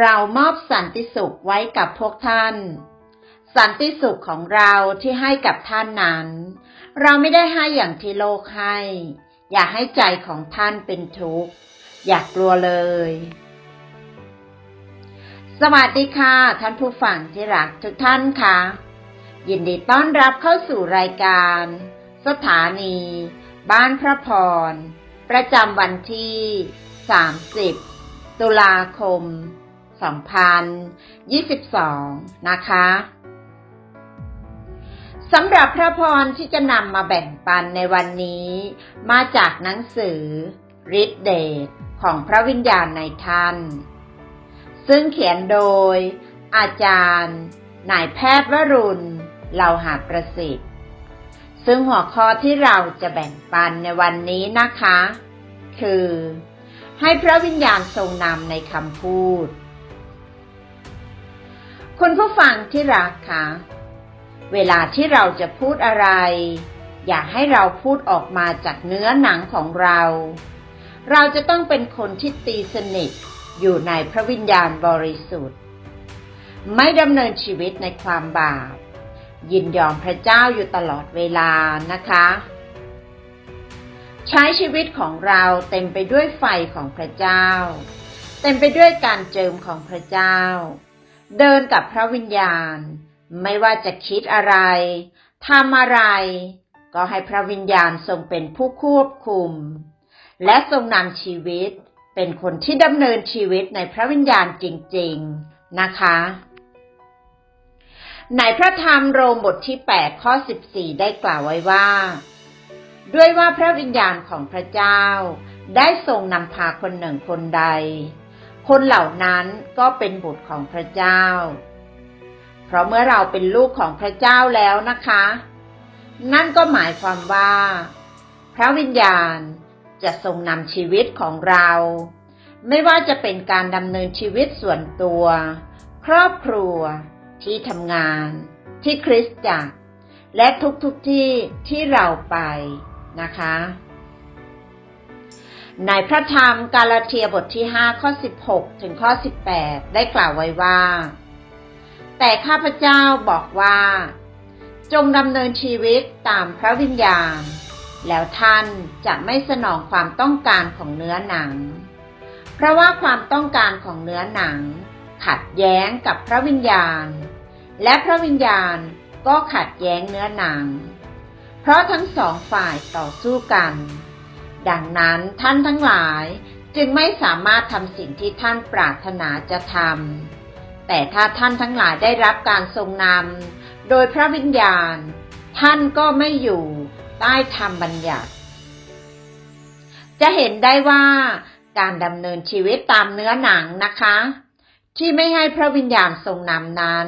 เรามอบสันติสุขไว้กับพวกท่าน สันติสุขของเราที่ให้กับท่านนั้น เราไม่ได้ให้อย่างที่โลกให้ อย่าให้ใจของท่านเป็นทุกข์ อย่ากกลัวเลย สวัสดีค่ะ ท่านผู้ฟังที่รักทุกท่านค่ะ ยินดีต้อนรับเข้าสู่รายการ สถานี บ้านพระพร ประจำวันที่ 30 ตุลาคม 2022 นะคะสำหรับพระพรที่จะนำมาแบ่งปันในวันนี้ มาจากหนังสือฤทธิเดชของพระวิญญาณในท่าน ซึ่งเขียนโดย อาจารย์นายแพทย์วรุณเลาหาประสิทธิ์ ซึ่งหัวข้อที่เราจะแบ่งปันในวันนี้นะคะ คือ ให้พระวิญญาณทรงนำในคำพูด คุณผู้ฟังที่รักคะเวลาที่เราจะพูดอะไร อยากให้เราพูดออกมาจากเนื้อหนังของเรา เราจะต้องเป็นคนที่ตีสนิทอยู่ในพระวิญญาณบริสุทธิ์ ไม่ดำเนินชีวิตในความบาป ยินยอมพระเจ้าอยู่ตลอดเวลานะคะ ใช้ชีวิตของเราเต็มไปด้วยไฟของพระเจ้า เต็มไปด้วยการเจิมของพระเจ้า เดินกับพระวิญญาณ ไม่ว่าจะคิดอะไรทำอะไร ก็ให้พระวิญญาณทรงเป็นผู้ควบคุม และทรงนำชีวิต เป็นคนที่ดำเนินชีวิตในพระวิญญาณจริง ๆนะคะ ในพระธรรมโรมบทที่ 8 ข้อ 14 ได้กล่าวไว้ว่า ด้วยว่าพระวิญญาณของพระเจ้า ได้ทรงนำพาคนหนึ่งคนใด คนเหล่านั้นก็เป็นบุตรของพระเจ้า เพราะเมื่อเราเป็นลูกของพระเจ้าแล้วนะคะ นั่นก็หมายความว่า พระวิญญาณจะทรงนำชีวิตของเรา ไม่ว่าจะเป็นการดำเนินชีวิตส่วนตัว ครอบครัว ที่ทำงาน ที่คริสตจักร และทุกๆทที่ที่เราไปนะคะ ในพระธรรมกาลาเทียบทที่ 5 ข้อ 16 ถึงข้อ 18 ได้กล่าวไว้ว่า แต่ข้าพเจ้าบอกว่า จงดำเนินชีวิตตามพระวิญญาณ แล้วท่านจะไม่สนองความต้องการของเนื้อหนัง เพราะว่าความต้องการของเนื้อหนัง ขัดแย้งกับพระวิญญาณ และพระวิญญาณก็ขัดแย้งเนื้อหนัง เพราะทั้งสองฝ่ายต่อสู้กัน ดังนั้นท่านทั้งหลายจึงไม่สามารถทำสิ่งที่ท่านปรารถนาจะทำ แต่ถ้าท่านทั้งหลายได้รับการทรงนำโดยพระวิญญาณ ท่านก็ไม่อยู่ใต้ธรรมบัญญัติ จะเห็นได้ว่าการดำเนินชีวิตตามเนื้อหนังนะคะ ที่ไม่ให้พระวิญญาณทรงนำนั้น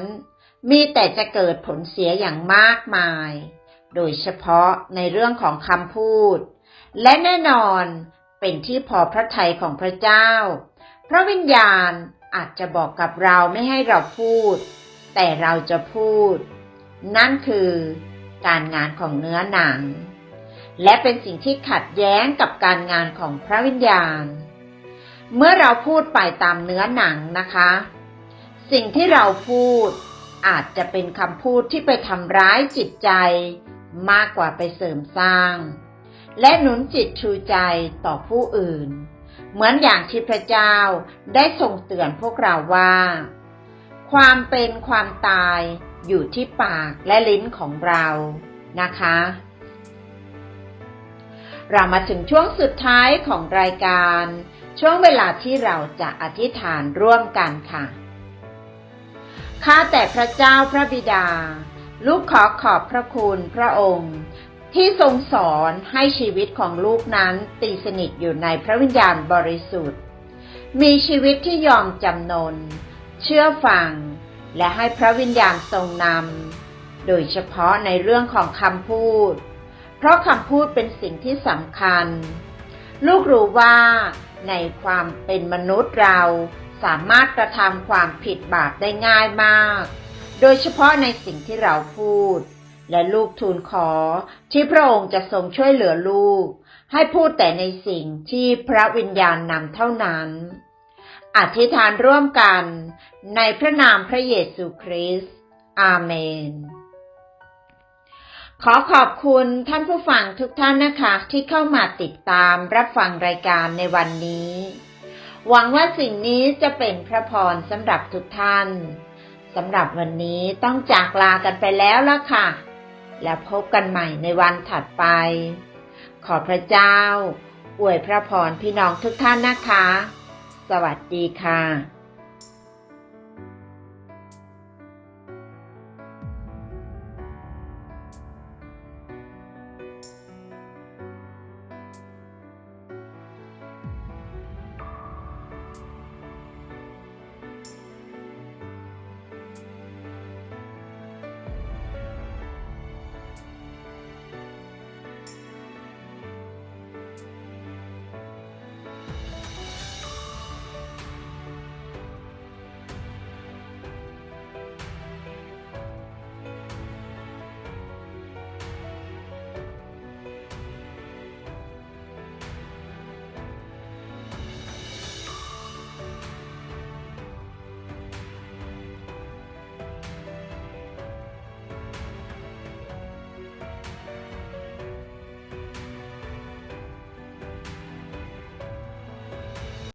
มีแต่จะเกิดผลเสียอย่างมากมาย โดยเฉพาะในเรื่องของคำพูด และแน่นอนเป็นที่พอพระทัยของพระเจ้า พระวิญญาณอาจจะบอกกับเราไม่ให้เราพูด แต่เราจะพูด นั่นคือการงานของเนื้อหนัง และเป็นสิ่งที่ขัดแย้งกับการงานของพระวิญญาณ เมื่อเราพูดไปตามเนื้อหนังนะคะ สิ่งที่เราพูดอาจจะเป็นคำพูดที่ไปทำร้ายจิตใจมากกว่าไปเสริมสร้าง และหนุนจิตชูใจต่อผู้อื่น เหมือนอย่างที่พระเจ้าได้ทรงเตือนพวกเราว่า ความเป็นความตายอยู่ที่ปากและลิ้นของเรานะคะ เรามาถึงช่วงสุดท้ายของรายการ ช่วงเวลาที่เราจะอธิษฐานร่วมกันค่ะข้าแต่พระเจ้าพระบิดา ลูกขอขอบพระคุณพระองค์ ที่ทรงสอนให้ชีวิตของลูกนั้นตีสนิทอยู่ในพระวิญญาณบริสุทธิ์ มีชีวิตที่ยอมจำนน เชื่อฟัง และให้พระวิญญาณทรงนำ โดยเฉพาะในเรื่องของคำพูด เพราะคำพูดเป็นสิ่งที่สำคัญ ลูกรู้ว่าในความเป็นมนุษย์เราสามารถกระทำความผิดบาปได้ง่ายมาก โดยเฉพาะในสิ่งที่เราพูด และลูกทูลขอ ที่พระองค์จะทรงช่วยเหลือลูก ให้พูดแต่ในสิ่งที่พระวิญญาณนำเท่านั้น อธิษฐานร่วมกันในพระนามพระเยซูคริสต์อาเมน ขอขอบคุณท่านผู้ฟังทุกท่านนะคะ ที่เข้ามาติดตามรับฟังรายการในวันนี้ หวังว่าสิ่งนี้จะเป็นพระพรสำหรับทุกท่านสำหรับวันนี้ต้องจากลากันไปแล้วล่ะค่ะ แล้วพบกันใหม่ในวันถัดไป ขอพระเจ้า อวยพระพรพี่น้องทุกท่านนะคะ สวัสดีค่ะ